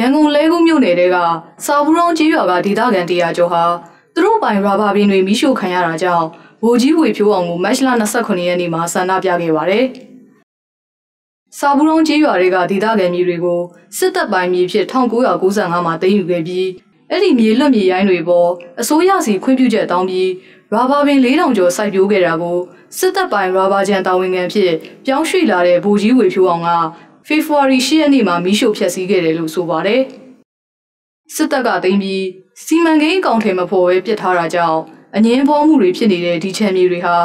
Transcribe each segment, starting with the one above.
ရန်ကုန်လဲကူးမြို့နယ်တဲကစာဘူးရောင်းကြီးရွာကဒေသခံတရားကျော်ဟာသူတို့ပိုင်ရာဘာဘင်းတွေမိရှို့ခံရတာကြောင့်ဗိုလ်ကြီးဝေဖြိုးအောင်ကိုမတ်လ29ရက်နေ့မှာဆန္ဒပြခဲ့ပါတယ်။စာဘူးရောင်းကြီးရွာတွေကဒေသခံမြေတွေကိုစစ်တပ်ပိုင်မြေဖြစ်1995မှာသိမ်းယူခဲ့ပြီးအဲ့ဒီမြေလွတ်မြေရိုင်းတွေပေါ်အစိုးရစီခွင့်ပြုချက်တောင်းပြီးရာဘာဘင်း4000ကျော်စိုက်ပျိုးခဲ့တာကိုစစ်တပ်ပိုင်ရာဘာကျန်တာဝန်ခံဖြစ်ပြောင်းရွှေ့လာတဲ့ဗိုလ်ကြီးဝေဖြိုးအောင်က ဖေဖော်ဝါရီ10ရက်နေ့မှာမိရှို့ဖျက်ဆီးခဲ့တယ်လို့ဆိုပါတယ်။စစ်တပ်ကသိမ်းပြီးစီမံကိန်းအကောင့်ထဲမဖော်ပဲပြစ်ထားတာကြောင့်အငင်းပေါ်မှုတွေဖြစ်နေတဲ့ဒီချမ်းမြေတွေဟာ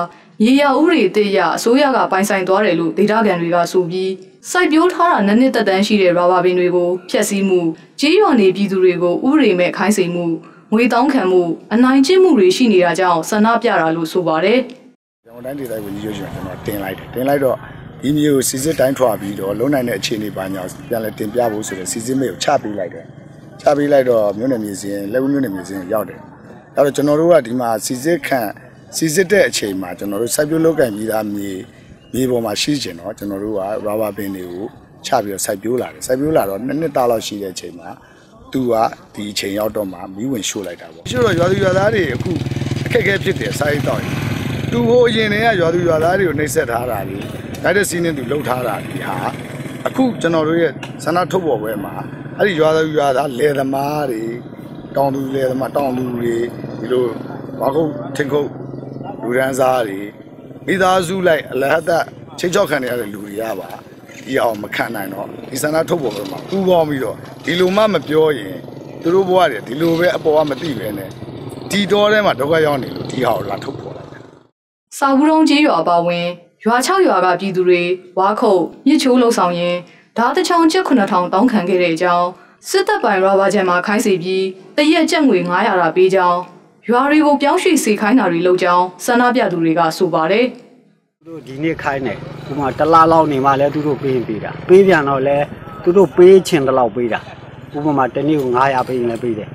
ရေရဥတွေတည်ရအစိုးရကပိုင်ဆိုင်သွားတယ်လို့ဒေတာကန်တွေကဆိုပြီးစိုက်ပျိုးထားတာနှစ်နှစ်သက်တမ်းရှိတဲ့ရာဘာပင်တွေကိုဖျက်ဆီးမှုကြေးရွာနေပြည်သူတွေကိုဥပဒေမဲ့ခိုင်းစေမှုငွေတောင်းခံမှုအနိုင်ကျင့်မှုတွေရှိနေတာကြောင့်ဆန္ဒပြတာလို့ဆိုပါတယ်။ကျွန်တော်တိုင်းဒေသဝင်ကြီးရုပ်ရှင်ကျွန်တော်တင်လိုက်တယ်တင်လိုက်တော့ ဒီမျိုးကိုစီစစ်တိုင်းထွာပြီးတော့လုံနိုင်တဲ့အခြေအနေပါညာပြန်လဲတင်ပြဖို့ဆိုတော့စီစစ်မေကိုချပေးလိုက်တယ်ချပေးလိုက်တော့မြို့နယ်မြေစင်းလက်ဦးမြို့နယ်မြေစင်းရောက်တယ်အဲ့တော့ကျွန်တော်တို့ကဒီမှာစီစစ်ခန့်စီစစ်တဲ့အချိန်မှာကျွန်တော်တို့စိုက်ပျိုးလုပ်ကင်ပြီးသားမြေမြေပေါ်မှာရှိကျင်တော့ကျွန်တော်တို့ကရာဘာပင်တွေကိုချပြီးတော့စိုက်ပျိုးလာတယ်စိုက်ပျိုးလာတော့နှစ်နှစ်တာလောက်ရှိတဲ့အချိန်မှာသူကဒီအချိန်ရောက်တော့မှမီးဝင်ရှို့လိုက်တာပေါ့ရှို့တော့ရွာသူရွာသားတွေအခုအခက်အခဲဖြစ်တယ်စိုက်တော့ရင် သူဟိုအရင်တည်းကရွာသူရွာသားတွေကိုနှိပ်စက်ထားတာလေလိုက်တဲ့စီးနေသူလှုပ်ထားတာဒီဟာအခုကျွန်တော်တို့ရဲ့ဆန္ဒထုတ်ပေါ်ပွဲမှာအဲ့ဒီရွာသူရွာသားလယ်သမားတွေတောင်သူလယ်သမားတောင်သူတွေဒီလိုဘာခုတ်ထင်ခုတ်လူရန်စားတွေမိသားစုလိုက်အလဟတ်ချိတ်ချောက်ခံနေရတဲ့လူတွေကပါဒီအောင်မခံနိုင်တော့ဒီဆန္ဒထုတ်ပေါ်ပွဲမှာပူပေါင်းပြီးတော့ဒီလိုမှမပြောရင်သူတို့ဘဝတွေဒီလိုပဲအပေါ်ကမသိပဲနဲ့ဒီတော်ထဲမှာဒုက္ခရောက်နေလို့ဒီဟာကိုလာထုတ်ပေါ်လိုက် စာဘူးတုံးကြီးရွာပါဝင်ရွာ6ရွာကပြည်သူတွေဝါခုတ်မြစ်ချိုးလှုပ်ဆောင်ရင်ဓာတ်တစ်ချောင်းကျပ်9000တောင်းခံခဲ့တဲ့အကြောင်းစစ်တပ်ပိုင်ရာဘာချန်မှာခိုင်းစီပြီးတရက်ကျပ်ငွေ900တာပေးကြောင်းရွာတွေကိုပြောင်းရွှေ့စေခိုင်းတာတွေလုပ်ကြောင်းဆန္ဒပြသူတွေကဆိုပါတယ်သူတို့ဒီနေ့ခိုင်းတယ်ဒီမှာတစ်လားလောက်နေမှလဲသူတို့ပေးရင်ပေးတာပေးပြန်တော့လဲသူတို့ပေးချင်တဲ့လောက်ပေးတာဥပမာတစ်နေ့ကို900ပေးရင်လည်းပေးတယ်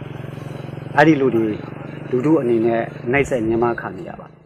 အဲ့ဒီလူတွေလူတို့အနေနဲ့နှိမ့်ဆက်ညှမခံနေရပါ